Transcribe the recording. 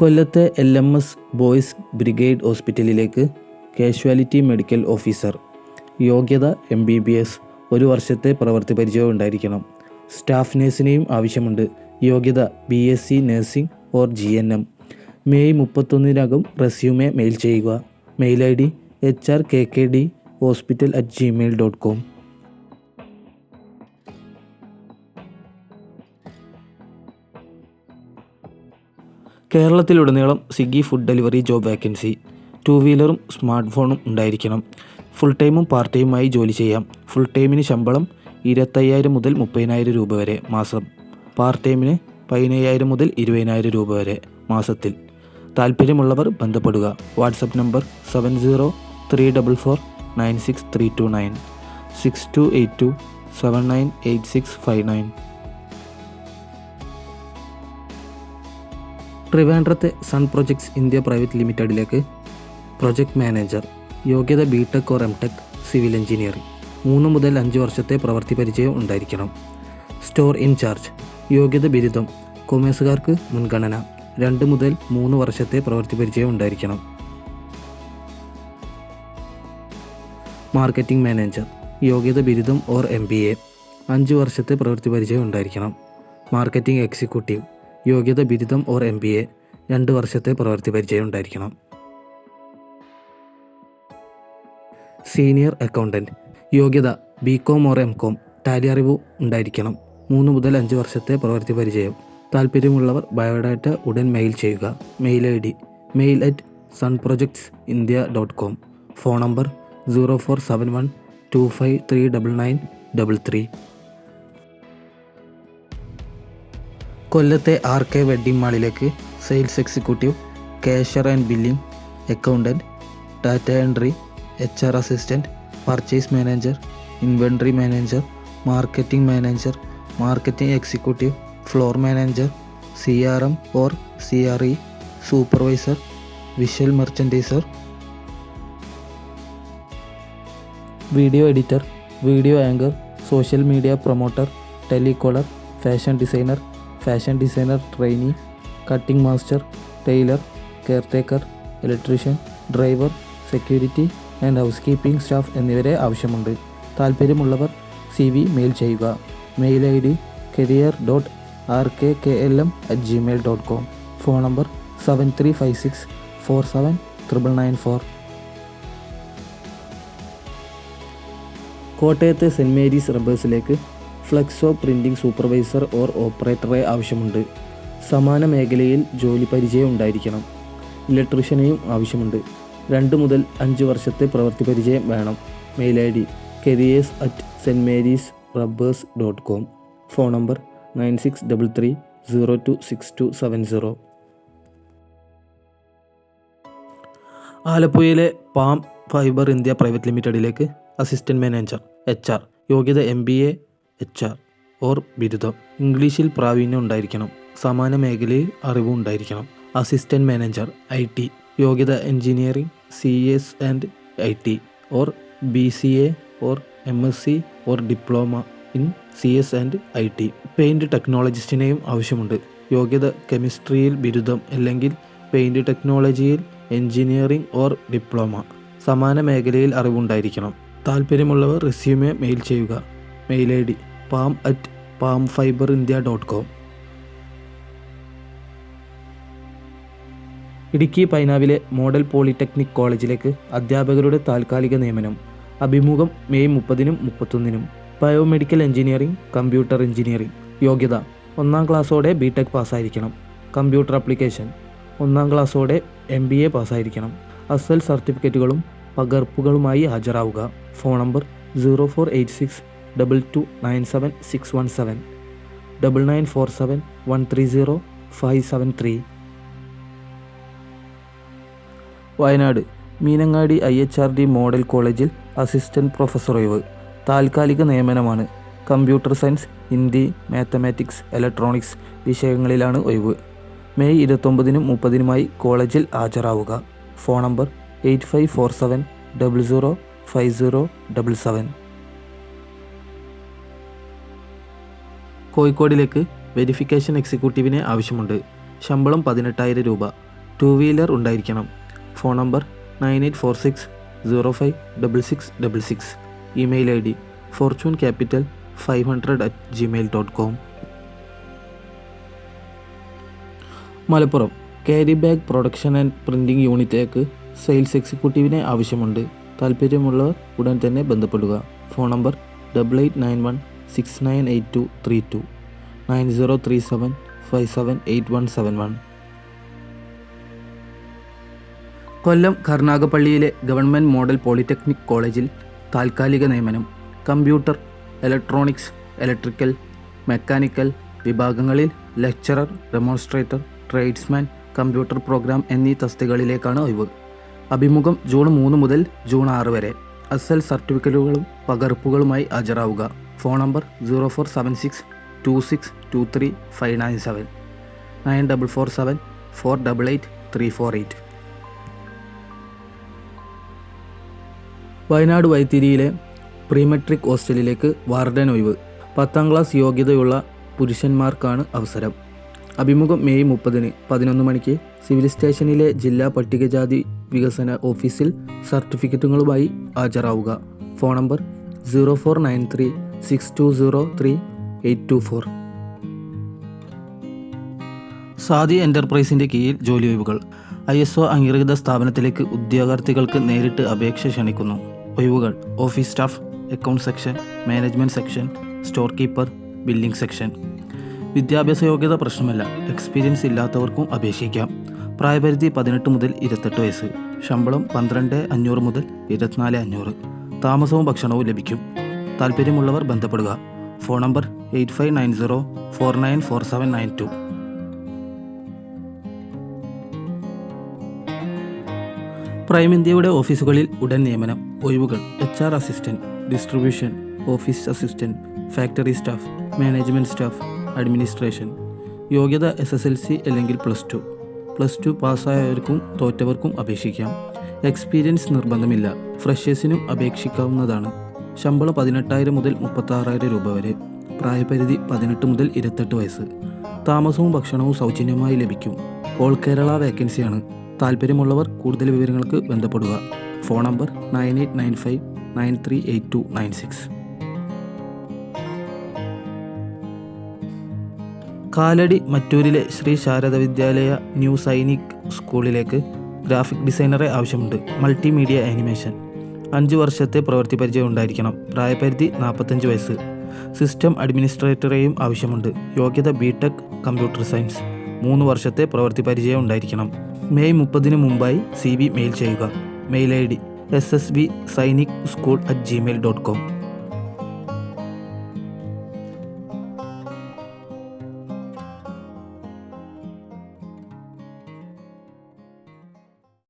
കൊല്ലത്തെ L M S boys brigade ഹോസ്പിറ്റലിലേക്ക് casualty medical officer. യോഗ്യത എം ബി ബി എസ്. ഒരു വർഷത്തെ പ്രവൃത്തി പരിചയം ഉണ്ടായിരിക്കണം. സ്റ്റാഫ് നഴ്സിനെയും ആവശ്യമുണ്ട്. യോഗ്യത B S C nursing or G N M. May മുപ്പത്തൊന്നിനകം resume mail ചെയ്യുക. Mail I D H R K K D hospital at gmail dot com കേരളത്തിലുടനീളം Swiggy food delivery job vacancy two വീലറും smart ഫോണും ഉണ്ടായിരിക്കണം. Full ടൈമും part ടൈമുമായി ജോലി ചെയ്യാം. Full ടൈമിന് ശമ്പളം ഇരുപത്തയ്യായിരം മുതൽ മുപ്പതിനായിരം രൂപ വരെ മാസം. പാർട്ട് ടൈമിന് പതിനയ്യായിരം മുതൽ ഇരുപതിനായിരം രൂപ വരെ മാസത്തിൽ. താല്പര്യമുള്ളവർ ബന്ധപ്പെടുക. WhatsApp number seven zero three double four nine six three two nine six two eight two seven nine eight six five nine ട്രിവാൻഡ്രത്തെ sun projects India private ലിമിറ്റഡിലേക്ക് പ്രൊജക്ട് മാനേജർ യോഗ്യത B tech or M tech civil engineering മൂന്ന് മുതൽ അഞ്ച് വർഷത്തെ പ്രവൃത്തി പരിചയം ഉണ്ടായിരിക്കണം. Store in charge യോഗ്യത ബിരുദം കൊമേഴ്സുകാർക്ക് മുൻഗണന. രണ്ട് മുതൽ മൂന്ന് വർഷത്തെ പ്രവൃത്തി പരിചയം ഉണ്ടായിരിക്കണം. മാർക്കറ്റിംഗ് മാനേജർ യോഗ്യത ബിരുദം ഓർ എം ബി എ അഞ്ച് വർഷത്തെ പ്രവൃത്തി പരിചയം ഉണ്ടായിരിക്കണം. മാർക്കറ്റിംഗ് എക്സിക്യൂട്ടീവ് യോഗ്യത ബിരുദം ഓർ എം ബി എ രണ്ട് വർഷത്തെ പ്രവൃത്തി പരിചയം ഉണ്ടായിരിക്കണം. സീനിയർ അക്കൗണ്ടന്റ് യോഗ്യത B com or M com Tally അറിവ് ഉണ്ടായിരിക്കണം. മൂന്ന് മുതൽ അഞ്ച് വർഷത്തെ പ്രവൃത്തി പരിചയം. താല്പര്യമുള്ളവർ ബയോഡാറ്റ ഉടൻ മെയിൽ ചെയ്യുക. Mail I D mail at sun projects India dot com phone number zero four seven one two five three double nine double three കൊല്ലത്തെ R K wedding മാളിലേക്ക് sales executive cashier and billing accountant data entry H R assistant purchase manager inventory manager marketing manager marketing executive floor manager C R M or C R E supervisor visual merchandiser video editor video anchor social media promoter telecaller fashion designer fashion designer trainee cutting master tailor caretaker electrician driver security and housekeeping staff എന്നിവരെ ആവശ്യമുണ്ട്. താല്പര്യമുള്ളവർ C V mail ചെയ്യുക. Mail I D career dot R K K L M at gmail dot com phone number seven three five six four seven triple nine four കോട്ടയത്തെ Saint Mary's റബ്ബേഴ്സിലേക്ക് flexo printing supervisor or ഓപ്പറേറ്ററെ ആവശ്യമുണ്ട്. സമാന മേഖലയിൽ ജോലി പരിചയം ഉണ്ടായിരിക്കണം. ഇലക്ട്രീഷ്യനെയും ആവശ്യമുണ്ട്. രണ്ട് മുതൽ അഞ്ച് വർഷത്തെ പ്രവൃത്തി പരിചയം വേണം. Mail I D careers at Saint Mary's rubbers dot com. Phone number nine six double three zero two six two seven zero. ആലപ്പുഴയിലെ പാം ഫൈബർ ഇന്ത്യ പ്രൈവറ്റ് ലിമിറ്റഡിലേക്ക് അസിസ്റ്റന്റ് മാനേജർ എച്ച് ആർ. യോഗ്യത M B A H R or ബിരുദം. ഇംഗ്ലീഷിൽ പ്രാവീണ്യം ഉണ്ടായിരിക്കണം. സമാന മേഖലയിൽ അറിവും ഉണ്ടായിരിക്കണം. Manager I T. യോഗ്യത engineering C S and I T. Or B C A or M S C or diploma in C S and I T. Paint ടെക്നോളജിസ്റ്റിനെയും ആവശ്യമുണ്ട്. യോഗ്യത കെമിസ്ട്രിയിൽ ബിരുദം അല്ലെങ്കിൽ പെയിന്റ് ടെക്നോളജിയിൽ എഞ്ചിനീയറിംഗ് ഓർ ഡിപ്ലോമ. സമാന മേഖലയിൽ അറിവുണ്ടായിരിക്കണം. താല്പര്യമുള്ളവർ റെസ്യൂമെ മെയിൽ ചെയ്യുക. Mail I D palm at palm fibre India dot com Idukki പൈനാവിലെ model polytechnic കോളേജിലേക്ക് അധ്യാപകരുടെ താൽക്കാലിക നിയമനം. അഭിമുഖം മെയ് മുപ്പതിനും മുപ്പത്തൊന്നിനും. Biomedical engineering computer engineering. യോഗ്യത ഒന്നാം ക്ലാസ്സോടെ ബി ടെക് പാസ്സായിരിക്കണം. കമ്പ്യൂട്ടർ അപ്ലിക്കേഷൻ ഒന്നാം ക്ലാസ്സോടെ എം ബി എ പാസ്സായിരിക്കണം. അസൽ സർട്ടിഫിക്കറ്റുകളും പകർപ്പുകളുമായി ഹാജരാവുക. Phone number zero four eight six double two nine seven six one seven double nine four seven one three zero five seven three Wayanad Meenangadi I H R D model കോളേജിൽ assistant professor ഒഴിവ്. താൽക്കാലിക നിയമനമാണ്. Computer science Hindi mathematics electronics വിഷയങ്ങളിലാണ് ഒഴിവ്. May ഇരുപത്തൊമ്പതിനും മുപ്പതിനുമായി കോളേജിൽ ഹാജരാവുക. Phone number eight five four seven double zero five zero double seven. കോഴിക്കോടിലേക്ക് verification എക്സിക്യൂട്ടീവിനെ ആവശ്യമുണ്ട്. ശമ്പളം പതിനെട്ടായിരം രൂപ. ടു വീലർ ഉണ്ടായിരിക്കണം. Phone number nine eight four six zero five double six double six. Email I D fortune capital five hundred at Gmail dot com. Malappuram carry bag production and printing യൂണിറ്റിലേക്ക് sales എക്സിക്യൂട്ടീവിനെ ആവശ്യമുണ്ട്. താല്പര്യമുള്ളവർ ഉടൻ തന്നെ ബന്ധപ്പെടുക. Phone number double eight nine one six nine eight two three two nine zero three seven five seven eight one seven one Kollam കർണാഗപ്പള്ളിയിലെ government model polytechnic കോളേജിൽ താൽക്കാലിക നിയമനം കമ്പ്യൂട്ടർ ഇലക്ട്രോണിക്സ് ഇലക്ട്രിക്കൽ മെക്കാനിക്കൽ വിഭാഗങ്ങളിൽ lecturer demonstrator tradesman computer program എന്നീ തസ്തികകളിലേക്കാണ് ഒഴിവ്. അഭിമുഖം June മൂന്ന് മുതൽ ജൂൺ ആറ് വരെ. അസൽ സർട്ടിഫിക്കറ്റുകളും പകർപ്പുകളുമായി ഹാജരാവുക. Phone number zero four seven six two six two three five nine seven. Nine double four seven four double eight three four eight. Wayanad വൈത്തിരിയിലെ prematric ഹോസ്റ്റലിലേക്ക് വാർഡൻ ഒഴിവ്. പത്താം ക്ലാസ് യോഗ്യതയുള്ള പുരുഷന്മാർക്കാണ് അവസരം. അഭിമുഖം മെയ് മുപ്പതിന് പതിനൊന്ന് മണിക്ക് സിവിൽ സ്റ്റേഷനിലെ ജില്ലാ പട്ടികജാതി വികസന ഓഫീസിൽ സർട്ടിഫിക്കറ്റുകളുമായി ഹാജരാവുക. Phone number zero four nine three six two zero three eight two four Saadi എന്റർപ്രൈസിന്റെ കീഴിൽ ജോലി ഒഴിവുകൾ ഐ എസ് ഒ അംഗീകൃത സ്ഥാപനത്തിലേക്ക് ഉദ്യോഗാർത്ഥികൾക്ക് നേരിട്ട് അപേക്ഷ ക്ഷണിക്കുന്നു. ഒഴിവുകൾ. Office staff account section management section store keeper billing section. വിദ്യാഭ്യാസ യോഗ്യത പ്രശ്നമല്ല. എക്സ്പീരിയൻസ് ഇല്ലാത്തവർക്കും അപേക്ഷിക്കാം. പ്രായപരിധി പതിനെട്ട് മുതൽ ഇരുപത്തെട്ട് വയസ്സ്. ശമ്പളം പന്ത്രണ്ട് അഞ്ഞൂറ് മുതൽ ഇരുപത്തിനാല് അഞ്ഞൂറ്. താമസവും ഭക്ഷണവും ലഭിക്കും. താല്പര്യമുള്ളവർ ബന്ധപ്പെടുക. Phone number eight five nine zero four nine four seven nine two. Prime ഇന്ത്യയുടെ ഓഫീസുകളിൽ ഉടൻ നിയമനം ഒഴിവുകൾ H R assistant distribution office assistant factory staff management staff administration. യോഗ്യത എസ് എസ് എൽ സി അല്ലെങ്കിൽ പ്ലസ് ടു. പ്ലസ് ടു പാസ്സായവർക്കും തോറ്റവർക്കും അപേക്ഷിക്കാം. എക്സ്പീരിയൻസ് നിർബന്ധമില്ല. ഫ്രഷേഴ്സിനും അപേക്ഷിക്കാവുന്നതാണ്. ശമ്പളം പതിനെട്ടായിരം മുതൽ മുപ്പത്താറായിരം രൂപ വരെ. പ്രായപരിധി പതിനെട്ട് മുതൽ ഇരുപത്തെട്ട് വയസ്സ്. താമസവും ഭക്ഷണവും സൗജന്യമായി ലഭിക്കും. ഓൾ കേരള വേക്കൻസിയാണ്. താല്പര്യമുള്ളവർ കൂടുതൽ വിവരങ്ങൾക്ക് ബന്ധപ്പെടുക. Phone number nine eight nine five nine three eight two nine six. Kalady മറ്റൂരിലെ Shri Sharada Vidyalaya new Sainik സ്കൂളിലേക്ക് ഗ്രാഫിക് ഡിസൈനറെ ആവശ്യമുണ്ട്. Multimedia animation. അഞ്ച് വർഷത്തെ പ്രവൃത്തി പരിചയം ഉണ്ടായിരിക്കണം. പ്രായപരിധി നാൽപ്പത്തഞ്ച് വയസ്സ്. സിസ്റ്റം അഡ്മിനിസ്ട്രേറ്ററെയും ആവശ്യമുണ്ട്. യോഗ്യത ബി ടെക് കമ്പ്യൂട്ടർ സയൻസ്. മൂന്ന് വർഷത്തെ പ്രവൃത്തി പരിചയം ഉണ്ടായിരിക്കണം. മെയ് മുപ്പതിന് മുമ്പായി സി ബി മെയിൽ ചെയ്യുക. Mail I D S S B Sainik school at gmail dot com